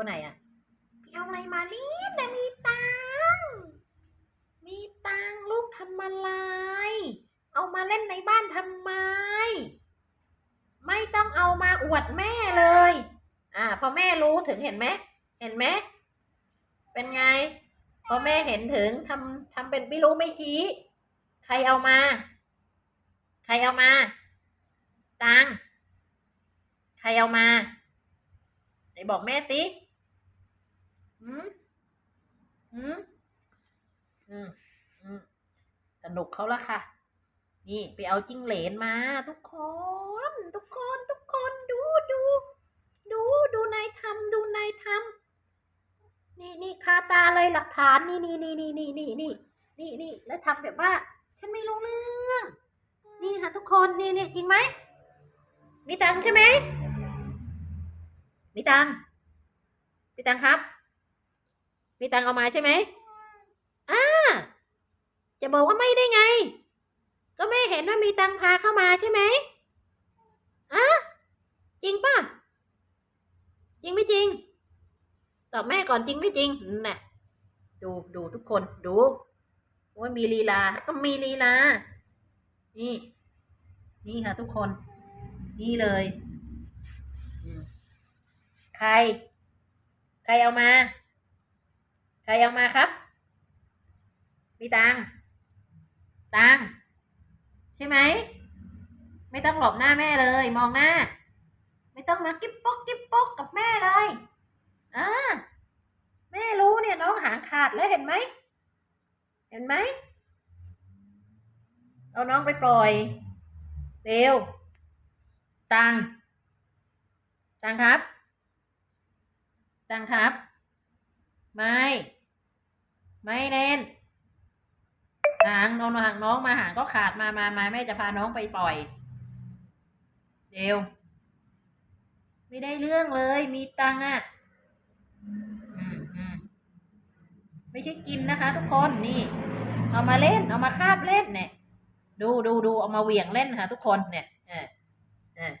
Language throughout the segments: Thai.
ตัวไหนอะพี่เอาอะไรมาเล่นนะมีตังมีตังลูกทำอะไร เอามาเล่นในบ้านทำไม ไม่ต้องเอามาอวดแม่เลย อ่า พอแม่รู้ถึงเห็นไหมเห็นไหมเป็นไง พอแม่เห็นถึงทำทำเป็นไม่รู้ไม่ชี้ ใครเอามา ใครเอามา ตังใครเอามาไหนบอกแม่ติ หืมหืมอืมอืมสนุกเขาละค่ะ นี่ไปเอาจิ้งเหลนมา ทุกคน ทุกคน ทุกคนดูดูดูดูนายทำดูนายทำนี่นี่คาตาเลยหลักฐานนี่นี่นี่นี่นี่นี่นี่นี่นี่แล้วทำแบบว่า ฉันไม่รู้เรื่อง นี่ค่ะทุกคนนี่นี่จริงไหมมีตังใช่ไหมมีตังมีตังครับ มีตังเอามาใช่ไหมอ่าจะบอกว่าไม่ได้ไง ก็แม่เห็นว่ามีตังพาเข้ามาใช่ไหมอะจริงป่ะ จริงไม่จริง ตอบแม่ก่อนจริงไม่จริงน่ะ ดูดูทุกคนดูว่ามีลีลา ก็มีลีลา นี่ นี่ค่ะทุกคน นี่เลย ใคร ใครเอามา ครเอามาครับ มีตังตังใช่ไหม ไม่ต้องหลบหน้าแม่เลย มองหน้า ไม่ต้องมากิ๊บป๊กกิ๊บป๊กกับแม่เลยอ่าแม่รู้เนี่ยน้องหางขาดแล้วเห็นไหม เห็นไหมเอาน้องไปปล่อย เร็ว ตัง ตังครับ ตังครับ ไม่ ไม่เล่นหางนองหางน้องมาหางก็ขาดมามามาแม่จะพาน้องไปปล่อย เร็ว ไม่ได้เรื่องเลย มีตังค์อะไม่ใช่กินนะคะ ทุกคนนี่ เอามาเล่น เอามาคาบเล่นเนี่ย ดูดูดูเอามาเหวี่ยงเล่นค่ะ ทุกคนเนี่ยเออเออ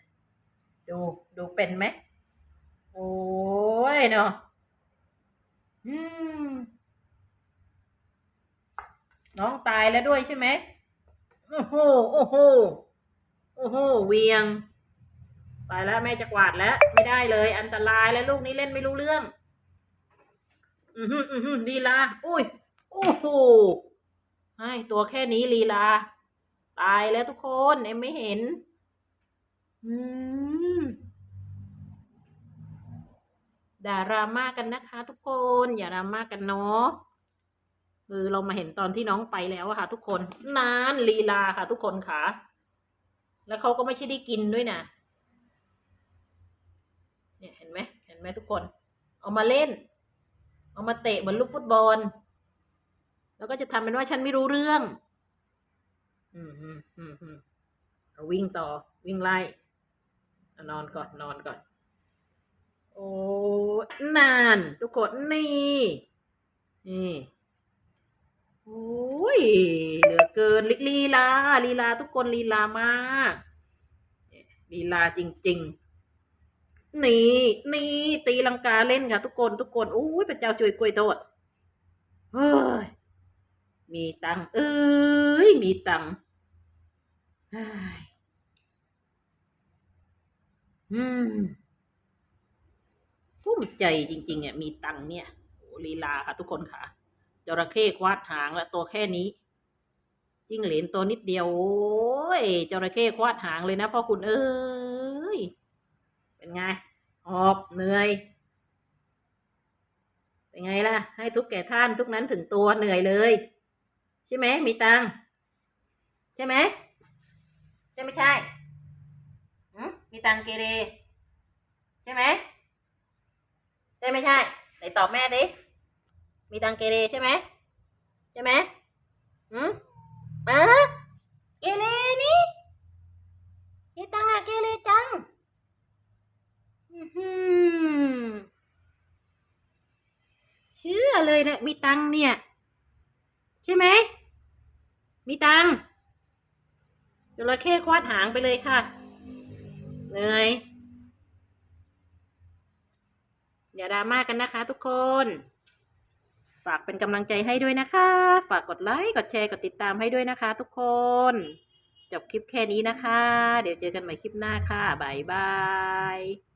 ดูดูเป็นไหมโอ้ยเนาะอืม น้องตายแล้วด้วยใช่ไหมโอ้โหโอ้โหโอ้โหเวียง ไปแล้วแม่จะกวาดแล้ว ไม่ได้เลย อันตรายแล้วลูกนี้เล่นไม่รู้เรื่อง อือหืออือหือลีลา อุ้ยโอ้โหให้ตัวแค่นี้ลีลา ตายแล้วทุกคนเอ็มไม่เห็น อืมด่าราม่ากันนะคะทุกคน อย่าราม่ากันเนาะ คือเรามาเห็นตอนที่น้องไปแล้วอะค่ะ ทุกคนนานลีลาค่ะ ทุกคนค่ะ แล้วเขาก็ไม่ใช่ได้กินด้วยนะเนี่ยเห็นไหมเห็นไหมทุกคน เอามาเล่น เอามาเตะเหมือนลูกฟุตบอล แล้วก็จะทำเป็นว่าฉันไม่รู้เรื่อง อืมอืมอืมอืมเอาวิ่งต่อวิ่งไล่นอนก่อนนอนก่อน โอ้นาน ทุกคนนี่นี่ ยเหลือเกินลีลาลีลาทุกคนลีลามากลีลาจริง ๆ นี่นี่ตีลังกาเล่นค่ะทุกคนทุกคนโอ้ยพระเจ้าช่วยกล้วยโทษเฮ้ยมีตังเอ้ยมีตังค์เฮ้ยอืมภูมิใจจริง ๆอะมีตังเนี่ยโอ้ลีลาค่ะทุกคนค่ะ ระเข้คว้าหางและตัวแค่นี้ จิ้งเหลนตัวนิดเดียว โอ้ยจระเข้คว้าหางเลยนะพ่อคุณเอ้ย เป็นไง หอบเหนื่อย เป็นไงล่ะ ให้ทุกแก่ท่านทุกนั้นถึงตัวเหนื่อยเลย ใช่ไหม มีตัง ใช่ไหม ใช่ไม่ใช่หืมมีตังเกเร ใช่ไหม ใช่ไม่ใช่ ไหนตอบแม่ดิ มีตังเกเรใช่ไหมใช่ไหมหืมอะเกเรนี่มีตังอะเกเรจังเชื่อเลยนี่ยมีตังเนี่ย ใช่ไหมมีตังจระเข้คว้าหางไปเลยค่ะเหนื่อยอย่าดราม่ากันนะคะทุกคน ฝากเป็นกำลังใจให้ด้วยนะคะ ฝากกดไลค์ กดแชร์ กดติดตามให้ด้วยนะคะ ทุกคน จบคลิปแค่นี้นะคะ เดี๋ยวเจอกันใหม่คลิปหน้าค่ะ บ๊ายบาย